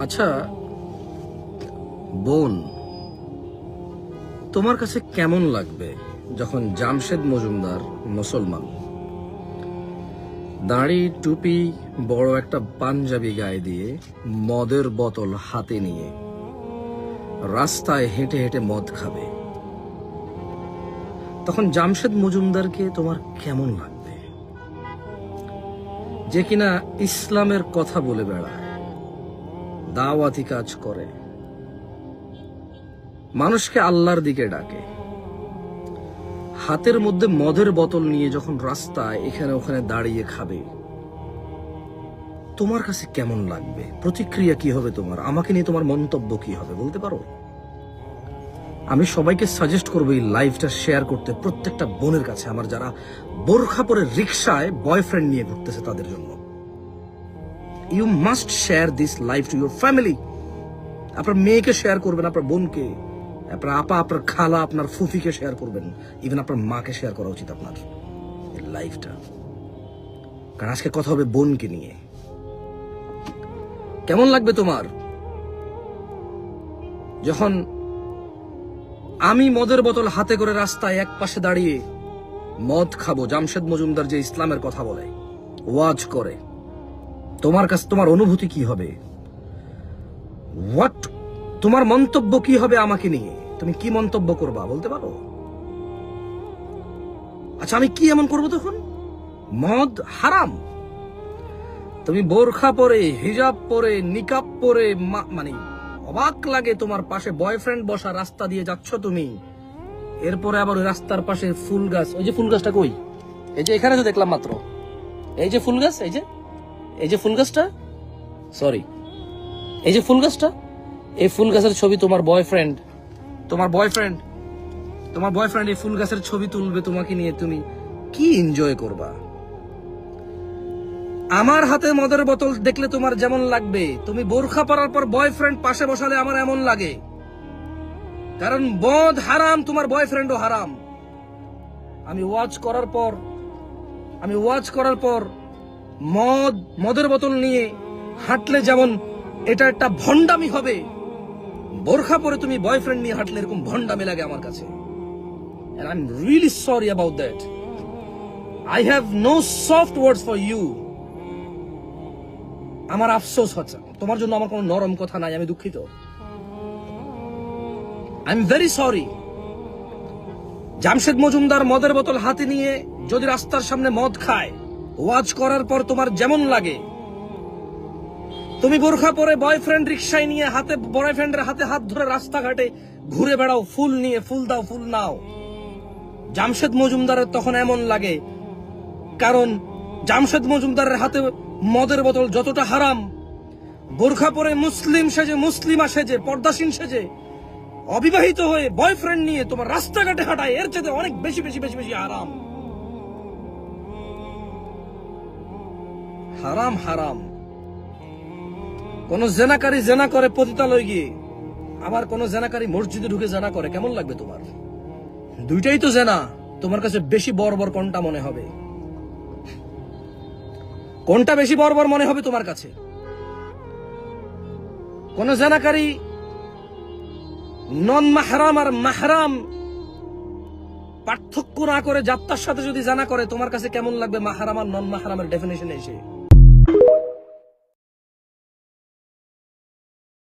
আচ্ছা বোন, তোমার কাছে কেমন লাগবে যখন জামশেদ মজুমদার মুসলমান? দাড়ি, টুপি, বড় একটা পাঞ্জাবি গায়ে দিয়ে মদের বোতল হাতে নিয়ে রাস্তায় হেঁটে হেঁটে মদ খাবে। তখন জামশেদ মজুমদারকে তোমার কেমন লাগবে? যে কিনা ইসলামের কথা বলে বেড়ায়, দাওয়াতি কাজ করে। মানুষকে আল্লাহর দিকে ডাকে। হাতের মধ্যে মদের বোতল নিয়ে যখন রাস্তায় এখানে ওখানে দাঁড়িয়ে খাবে, তোমার কাছে কেমন লাগবে? প্রতিক্রিয়া কি হবে তোমার? আমাকে নিয়ে তোমার মন্তব্য কি হবে? বলতে পারো? আমি সবাইকে সাজেস্ট করব এই লাইভটা শেয়ার করতে প্রত্যেকটা বোনের কাছে আমার যারা বোরখা পরে রিক্সায় বয়ফ্রেন্ড নিয়ে ঘুরতেছে তাদের জন্য। You must share this life to your family আপনার মেয়েকে শেয়ার করবেন, আপনার বোনকে, আপনার আপা, আপনার খালা, আপনার ফুফিকে শেয়ার করবেন। ইভেন আপনার মাকে শেয়ার করা উচিত আপনার লাইফটা কারণ আজকে কথা হবে বোনকে নিয়ে। কেমন লাগবে তোমার? যখন আমি মদের বোতল হাতে করে রাস্তায় এক পাশে দাঁড়িয়ে মদ খাব, জামশেদ মজুমদার যে ইসলামের কথা বলে। ওয়াজ করে। তোমার কাছে তোমার অনুভূতি কি হবে? হোয়াট তোমার মন্তব্য কি হবে আমাকে নিয়ে? তুমি কি মন্তব্য করবা, বলতে পারো? আচ্ছা আমি কি এমন করব তখন? মদ হারাম। তুমি বোরখা পরে, হিজাব পরে, নিকাব পরে মানে অবাক লাগে তোমার পাশে বয়ফ্রেন্ড বসা রাস্তা দিয়ে যাচ্ছ তুমি। এরপরে আবার ওই রাস্তার পাশে ফুল গাছ। ওই যে ফুল গাছটা কই? এই যে এখানে তো দেখলাম মাত্র। এই যে ফুল গাছ, এই যে এই যে ফুল গাছটা সরি এই যে ফুল গাছটা, এই ফুল গাছের ছবি তোমার বয়ফ্রেন্ড তোমার বয়ফ্রেন্ড তোমার বয়ফ্রেন্ড এই ফুল গাছের ছবি তুলবে তোমাকে নিয়ে তুমি। কি এনজয় করবা? আমার হাতে মদের বোতল দেখলে তোমার যেমন লাগবে, তুমি বোরখা পরার পর বয়ফ্রেন্ড পাশে বসালে আমার এমন লাগে কারণ মদ হারাম, তোমার বয়ফ্রেন্ডও হারাম আমি ওয়াচ করার পর, আমি ওয়াচ করার পর মদ, মদের বোতল নিয়ে হাঁটলে যেমন এটা একটা ভণ্ডামি হবে, বোরখা পরে তুমি বয়ফ্রেন্ড নিয়ে হাঁটলে এরকম ভণ্ডামি লাগে আমার কাছে and I'm really sorry about that. I have no soft words for you. আমার আফসোস হচ্ছে। তোমার জন্য আমার কোনো নরম কথা নাই, আমি দুঃখিত। I am very sorry Jamshed Majumder মদের বোতল হাতে নিয়ে যদি রাস্তার সামনে মদ খায়, ওয়াজ করার পর তোমার যেমন লাগে। তুমি বোরখা পরে বয়ফ্রেন্ড রিক্সায় নিয়ে হাতে বয়ফ্রেন্ডের হাতে হাত ধরে রাস্তাঘাটে ঘুরে বেড়াও, ফুল নিয়ে ফুল দাও, ফুল নাও। জামশেদ মজুমদারের তখন এমন লাগে, কারণ জামশেদ মজুমদারের হাতে মদের বোতল যতটা হারাম। বোরখা পরে মুসলিম সেজে, মুসলিমা সেজে পর্দাসীন সেজে, অবিবাহিত হয়ে বয়ফ্রেন্ড নিয়ে তোমার রাস্তাঘাটে হাঁটায়, এর চেয়ে অনেক বেশি বেশি বেশি বেশি হারাম। হারাম হারাম। কোন জেনাকারী জেনা করে পতিতালয় গিয়ে, আবার কোন জেনাকারী মসজিদে ঢুকে জেনা করে, কেমন লাগবে তোমার? দুইটাই তো জেনা, তোমার কাছে বেশি বর্বর কোনটা মনে হবে? কোনটা বেশি বর্বর মনে হবে তোমার কাছে? কোন জানাকারী নন মাহরাম আর মাহরাম পার্থক্য না করে যাত্রার সাথে যদি জানা করে, তোমার কাছে কেমন লাগবে মাহারাম আর নন মাহারামের ডেফিনেশন এসে?